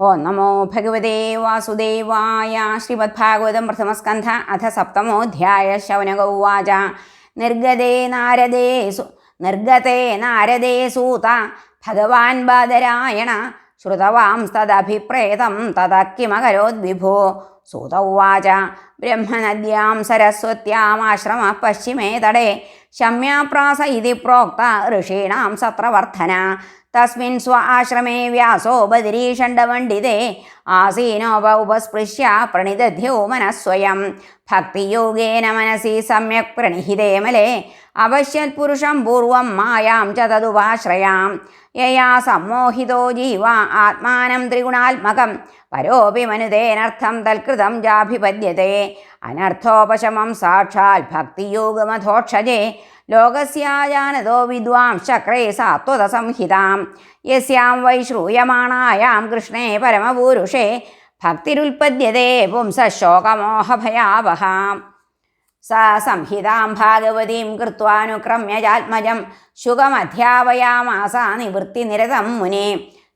ഓ നമോ ഭഗവതേ വാസുദേവായ ശ്രീമദ്ഭാഗവതം പ്രഥമസ്കന്ധ അഥ സപ്തമോധ്യായ ശൗനകൗവാച. നിർഗതേ നാരദേ സു നിർഗതേ നാരദേ സൂത ഭഗവാൻ ബാദരായണ ശ്രുതവാംസ്തദഭിപ്രേതം തത കിമകരോദ്വിഭോ സൂത ഉവാച ബ്രഹ്മനദ്യാം സരസ്വത്യാമാശ്രമ പശ്ചിമേ തടേ ശമ്യാപ്രാസ ഇതി പ്രോക്ത ഋഷീണാം സത്രവർദ്ധന. തസ്മിൻ സ്വ ആശ്രമേ വ്യാസോ ബദരീഷണ്ഡപണ്ഡിതേ ആസീനോപ ഉപസ്പൃശ്യ പ്രണിദധ്യോ മനസ്വയം. ഭക്തിയോഗേന മനസി സമ്യക് പ്രണിഹിതേ മലേ. അപശ്യത് പുരുഷം പൂർവം മായാം ച തതുപാശ്രയാം യയാ സമ്മോഹിതോ ജീവ ആത്മാനം ത്രിഗുണാത്മകം. പരോപി മനുതേനർത്ഥം തൽകൃതം ജാഭിപദ്യത്തെ അനർത്ഥോപശമം സാക്ഷാൽ ഭക്തിയോഗമധോക്ഷജേ. ലോകസ്യാജാനതോ വിദ്വാം ചക്രേ സാത്വത സംഹിതാം. യസ്യാം വൈ ശ്രൂയമാണായാം കൃഷ്ണേ പരമപൂരുഷേ ഭക്തിരുൽപദ്യത്തെ പുംസശോകമോഹഭയാവഹാം. സ സംഹിതാം ഭാഗവതീം കൃത്വാനുക്രമ്യ ജാത്മജം ശുഗമധ്യാപയാമാസ നിവൃത്തിനിരതം മുനെ.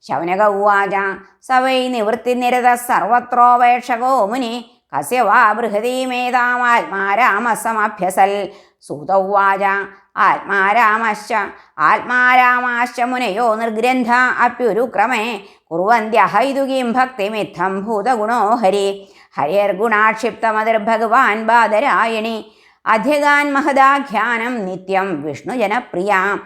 ശൗനക ഉവാച സ വൈ നിവൃത്തിനിരത സർവത്രോപേക്ഷകോ മുനി. കസ്യ വാ ബൃഹതീമേതാമാത്മാരാമസമഭ്യസൽ സൂത ഉവാച ആത്മാരാമശ്ച. ആത്മാരാമാശ്ച മുനയോ നിർഗ്രന്ഥ. അപ്യുരുക്രമേ. കുറുവന്ത്യഹൈതുകീം ഭക്തിമിത്തം ഭൂതഗുണോ ഹരി. ഹരിർഗുണാക്ഷിപ്തമതിർഭഗവാൻ ബാദരായണി. അധ്യഗാൻ മഹദാഖ്യാനം നിത്യം വിഷ്ണുജനപ്രിയ.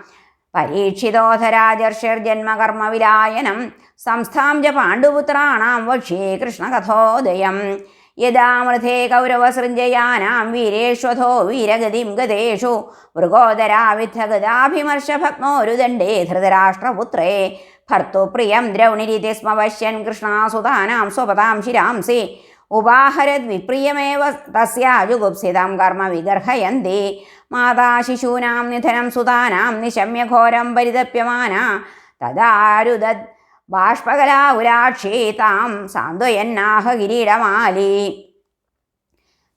പരീക്ഷിതോധരാജർഷിർജന്മകർമ്മവിലായനം. സംസ്ഥാം ച പാണ്ഡുപുത്രാണാം വക്ഷ്യേ കൃഷ്ണകഥോദയം യഥാമൃഥേ കൗരവസൃഞ്ജയാനാം വീരേഷ്വഥോ വീരഗതിം ഗതേഷു. മൃഗോദരാവിദ്ധഗതാഭിമർശഭഗ്നോരുദണ്ഡേ ധൃതരാഷ്ട്രപുത്രേ. ഭർത്തുപ്രിയം ദ്രൗണിരിതി സ്മ പശ്യൻ കൃഷ്ണാസുതാനാം സ്വപതാം ശിരാംസി. ഉപാഹരദ്വിപ്രിയമേവ തസ്യാജുഗുപ്സിതം കർമ്മ വിഗർഹയന്തി. മാതാ ശിശൂനാം നിധനം സുതാനാം നിശമ്യഘോരം പരിതപ്യമാന. തദാരുദത് ബാഷ്പകലാവുരാക്ഷീ താം സാന്ത്വയന്നാഹ കിരീടമാലി.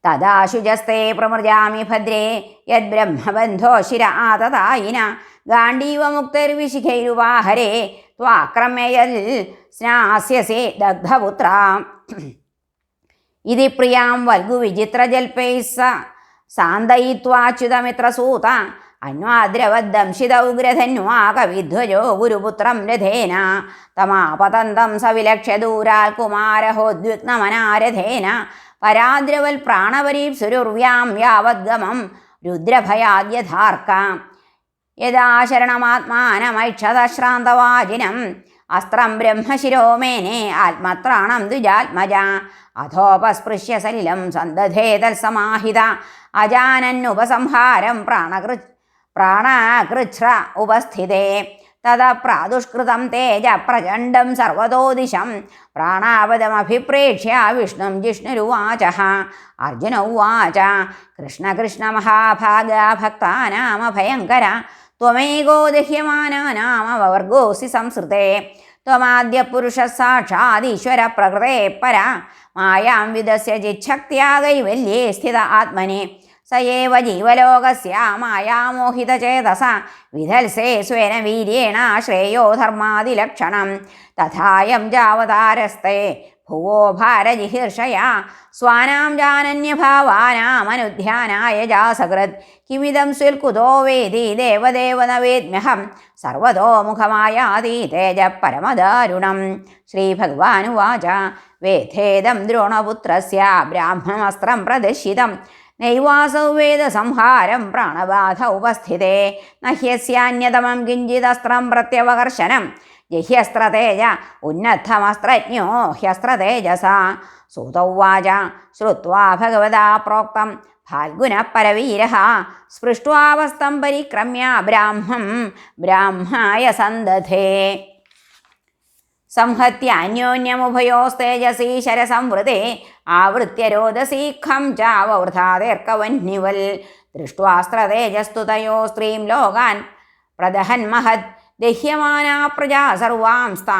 തദാശുജസ്തേ പ്രമൃജാമി ഭദ്രേ യദ്ബ്രഹ്മബന്ധോ ശിര ആതതായിന. ഗാണ്ഡീവമുക്തൈർവിശിഖൈരുവാഹരേ ത്വാക്രമേയൽ സ്നാസ്യസേ ദഗ്ധപുത്ര. ഇതി പ്രിയാം വൽഗുവിചിത്രജൽപൈ സ സാന്തയിത്വാച്യുതമിത്രസൂത കവിധ്വജോ ഗുരുപുത്രം രഥേന. തമാപതന്തം സവിലക്ഷ്യ ദൂരാൽ കുമാരഹോദ്വിഗ്നമനാരഥേന പരാദ്രവൽ പ്രാണപരീപ്സുരുർവ്യാം യാവദ്ഗമം രുദ്രഭയാദ്യഥാർക്ക യഥാശരണമാത്മാനമൈക്ഷതശ്രാന്തവാചിനം. അസ്ത്രം ബ്രഹ്മശിരോമേനെ ആത്മത്രാണം ദ്വിജാത്മജ. അധോപസ്പൃശ്യ സലിലം സന്ദധേതൽ സമാഹിത അജാനന്നുപസംഹാരം പ്രാണകൃ പ്രാണകൃച്ഛ്ര ഉപസ്ഥിതേ. തത പ്രാദുഷ്കൃതം തേജ പ്രചണ്ഡം സർവതോ ദിശം പ്രാണാവതമഭിപ്രേക്ഷ്യ വിഷ്ണും ജിഷ്ണുരുവാച അർജുന ഉവാച. കൃഷ്ണ കൃഷ്ണ മഹാഭാഗ ഭക്താനാമഭയങ്കര ത്വമേകോ ദഹ്യമാനാനാമവർഗോസി സംസൃതേ. ത്വമാദ്യ പുരുഷ സാക്ഷാദീശ്വര പ്രകൃതേ പര. മായാം വിദസ്യ स्थित കൈവല്യേ സ്ഥിത ജീവലോകസ്യാമായാമോഹിതചേതസ. വിധൽസേ സ്വേന വീര്യേണ ശ്രേയോ ധർമാതിലക്ഷണം. തഥായം ജാവതാരസ്തേ ഭുവോ ഭാരജിഹീർഷയാ. സ്വാനാം ജാനന്യഭാവാനാമനുധ്യാനായ ജാസകൃത്. കിമിതം സ്വിൽകുതോ വേദി ദേവദേവ ന വേദ്മ്യഹം സർവതോ മുഖമായാതി തേജ പരമദാരുണം. ശ്രീഭഗവാനുവാച. വേദേദം ദ്രോണപുത്രസ്യ. ബ്രാഹ്മണമസ്ത്രം പ്രദർശിതം. നൈവാസൗ വേദസംഹാരം പ്രാണബാധ ഉപസ്ഥിതേ. നഹ്യസ്യാന്യതമം കിഞ്ചിതസ്ത്രം പ്രത്യവകർശനം. ജഹ്യസ്ത്രതേജ ഉന്നദ്ധമസ്ത്രജ്ഞോ ഹ്യസ്ത്രതേജസ. സൂതൗവാച ശ്രുവാ ഭഗവതാ പ്രോക്തം. ഫാൽഗുനപരവീര സ്പൃഷ്ടാവസ്തം പരിക്രമ്യ ബ്രാഹ്മം ബ്രാഹ്മായ സന്ദധേ സംഹത്യ അന്യോന്യമുഭയോസ്തേജസീ ശരസംവൃതേ ആവൃത്യ രോദസീ ഖം ചാവൃഥാതേർക്കവന്യവൽ ദൃഷ്ട്വാസ്ത്രതേജസ്തു തയോ സ്ത്രീം ലോകാൻ പ്രദഹൻ മഹത് ദഹ്യമാനാ പ്രജാ സർവാംസ്താ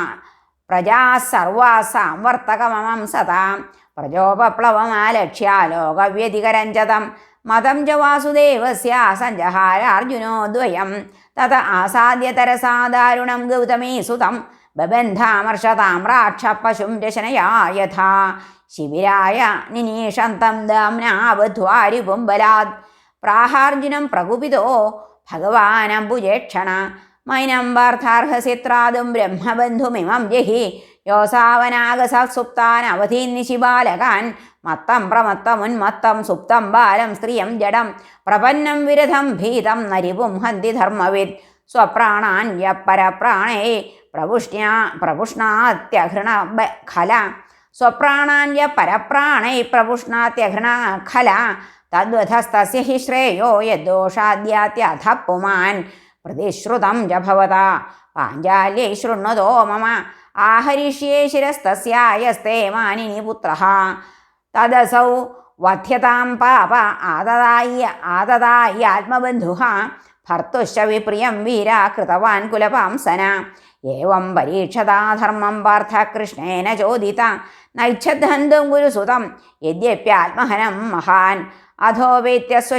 പ്രജാ സർവാസാം വർത്തകമമം സതാം പ്രജോപപ്ലവമാലക്ഷ്യ ലോകവ്യതികരഞ്ചതം മതം ച വാസുദേവസ്യ സഞ്ജഹാരാർജുനോ ദ്വയം തത ആസാദ്യതരസാദാരുണം ഗൗതമേ ദാരുണം ഗൗതമീ സുതം ബബന്ധാമർഷതാമ്രാക്ഷപശും രശനയാ യഥാ ശിബിരായ നിനീഷന്തം ദാംനാവധ്വാരിപുംബലാത് പ്രാഹാർജുനം പ്രകുപിതോ ഭഗവാനംബുജേക്ഷണ. മൈനം വാർത്താർഹസിത്രാദും ബ്രഹ്മബന്ധുമിമം ജഹി. യോസാവനാഗസുപ്താൻ അവധീന്നിശിബാലകാൻ മത്തം പ്രമത്തമുന്മത്തം സുപ്തം ബാലം സ്ത്രീയം ജഡം. പ്രപന്നം വിരഥം ഭീതം നരിപും ഹന്തി ധർമ്മവിത് സ്വപ്രാണാൻ യപരപ്രാണേ പ്രപുഷ്ണ്യാ പ്രപുഷ്ണാത്യഘൃണ ഖല. സ്വപ്രാണാന്യ പരപ്രാണൈ പ്രപുഷ്ണാത്യഘൃണ ഖല. തദ്വധസ്തസ്യ ഹി ശ്രേയോ യദ്ദോഷാദ്യാത്യഥ പുമാൻ പ്രതിശ്രുതം ച ഭവതാ. പാഞ്ചാല്യൈ ശൃണ്വതോ മമ. ആഹരിഷ്യേ ശിരസ്തസ്യായസ്തേ മാനിനി പുത്രഃ. തദസൗ വധ്യതാം പാപ ആദതായി ആദതായി ആത്മബന്ധുഃ ഭർത്തുശ്ച വിപ്രിയം വീര കൃതവാൻ കുലപാംസന. ഏവം പരീക്ഷതാധർമ്മം പാർത്ഥ കൃഷ്ണേന ചോദിത. നൈച്ഛദ്ധന്തും ഗുരുസുതം. യദ്യപ്യാത്മഹനം മഹാൻ. അധോ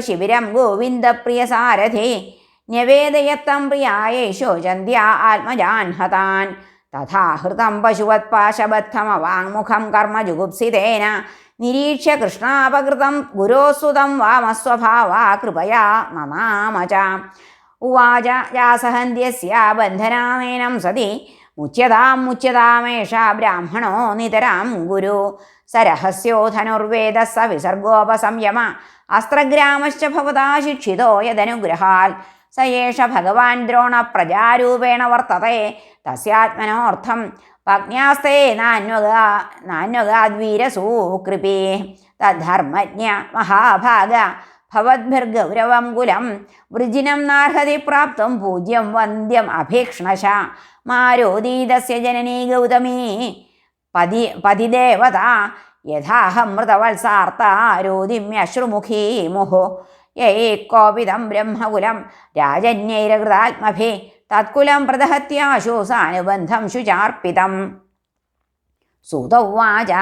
ശിബിരം ഗോവിന്ദപ്രിയ സാരഥി. ന്യവേദയത്തം പ്രിയായേശോ ചന്ദ്യ ആത്മജാൻ ഹതാൻ തഥാ പശുവത്പാശബദ്ധമവാങ്മുഖം കർമ്മ ജുഗുപ്സിതേന. നിരീക്ഷ്യ കൃഷ്ണാപകൃതം ഗുരോസുതം വാമസ്വഭാവ കൃപയാ നനാമ ച ഉവാച യാസഹന്ത്യസ്യ ബന്ധനാനേനം സതി മുച്യതാം മുച്യതാമേഷ ബ്രാഹ്മണോ നിതരാം ഗുരു. സരഹസ്യോ ധനുർവേദ സ വിസർഗോപസംയമ അസ്ത്രഗ്രാമശ്ച ഭവതാ ശിക്ഷിതോ യദനുഗ്രഹാൽ. സയേഷ ഭഗവാൻ ദ്രോണ പ്രജാരൂപേണ വർത്തതേ തസ്യാത്മനോർത്ഥം പജ്ഞാസ്തേ നാന്വക നാന്വകാദ്വീരസൂകൃപേ തദ്ധർമ്മജ്ഞ മഹാഭാഗ ഭവദ്ഭിർഗൗരവം കുലം വൃജിനം നാർഹതി പ്രാപ്തം പൂജ്യം വന്ദ്യം അഭീക്ഷണശ മാരോദീതസ്യ ജനനീ ഗൗതമീ പതി പതിദേവത യഥാഹം മൃതവത്സാർത്താരോദിമ്യശ്രുമുഖീ യേ കോപിതം ബ്രഹ്മകുലം രാജന്യൈരകൃതാത്മഭി തത്കുലം പ്രദഹത്യാശോസാനുബന്ധം ശുചാർപ്പിതം. സുതൗവാച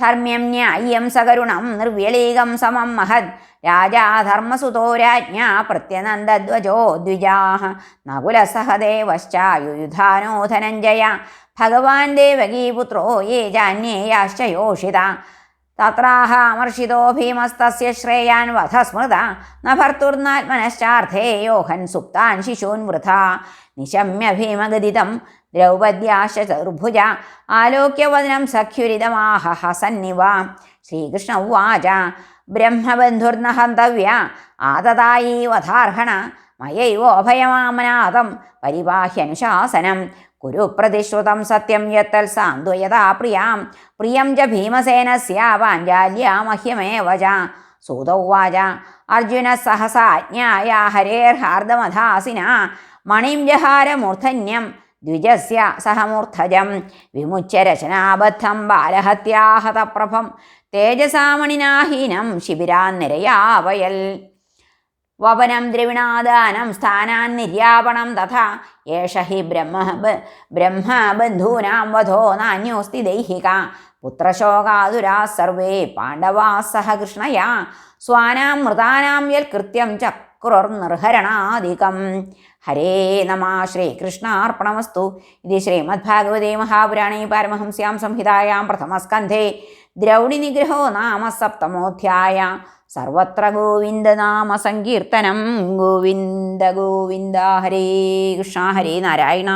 ധർമ്മ്യം ന്യായ്യം സകരുണം നിർവ്യലീകം സമം മഹത് രാജാ ധർമ്മസുതോ രാജ്ഞാ പ്രത്യനന്ദധ്വജോ ദ്വിജാः നകുലസഹദേവശ്ചായുധാനോ ധനഞ്ജയ ഭഗവാൻ ദേവകീപുത്രോ യേ ജാന്യേയാശ്ച യോഷിത തത്രാഹാമർഷിതോ ഭീമസ്തസ്യ ശ്രേയാൻ വധസ്മൃത ന ഭർത്തുർനാത്മനശ്ചാർത്ഥേ യോഹൻ സുപ്താൻ ശിശൂൻ വൃഥ. നിശമ്യ ഭീമഗതിതം ദ്രൗപദ്യാശ ചതുർഭുജ ആലോക്യവദനം സഖ്യുരിതമാഹ ഹസന്നിവ ശ്രീകൃഷ്ണ ഉവാച ബ്രഹ്മബന്ധുർന ഹന്തവ്യ ആതതായി വധാർഹണ മയൈവോഭയമാമനാഥം പരിപാഹ്യനുശാസനം കുരു പ്രതിശ്രുതം സത്യം യത്തൽ സാന്ത്വയതാ പ്രിയാം. പ്രിയം ച ഭീമസേനസ്യ പാഞ്ചാല്യാ മഹ്യമേവ ച സൂത ഉവാച അർജുന സഹസാജ്ഞായ ഹരേർഹാർദമധാസിന. മണിം ജഹാരമൂർധന്യം ദ്വിജസ്യ സഹമൂർധജം. വിമുച്ച രചനാബദ്ധം ബാലഹത്യാഹതപ്രഭം. തേജസാമണിനാഹീനം ശിബിരാൻ നിരയാവയൽ. വപനം ദ്രവിണാദാനം സ്ഥാനാൻ നിര്യാപണം തഥാ ഏഷ ഹി ബ്രഹ്മ ബ്രഹ്മബന്ധൂനാം വധോ നാന്യോസ്തി ദൈഹിക പുത്രശോകാതുരാ സർവേ പാണ്ഡവാ സഹ കൃഷ്ണയാ സ്വാനാം മൃതാനാം യൽ കൃത്യം ചക്രുർനിർഹരണാധികം ഹരേ നമ ശ്രീകൃഷ്ണാർപ്പണമസ്തു ഇത് ശ്രീമദ്ഭാഗവതേ മഹാപുരാണേ പാരമഹംസ്യാം സംഹിതായാം പ്രഥമസ്കന്ധേ. ദ്രൗണി നിഗ്രഹോ നാമ സപ്തമോധ്യായ. സർവത്ര ഗോവിന്ദനാമ സങ്കീർത്തനം ഗോവിന്ദ ഗോവിന്ദ ഹരേ കൃഷ്ണ ഹരേ നാരായണ.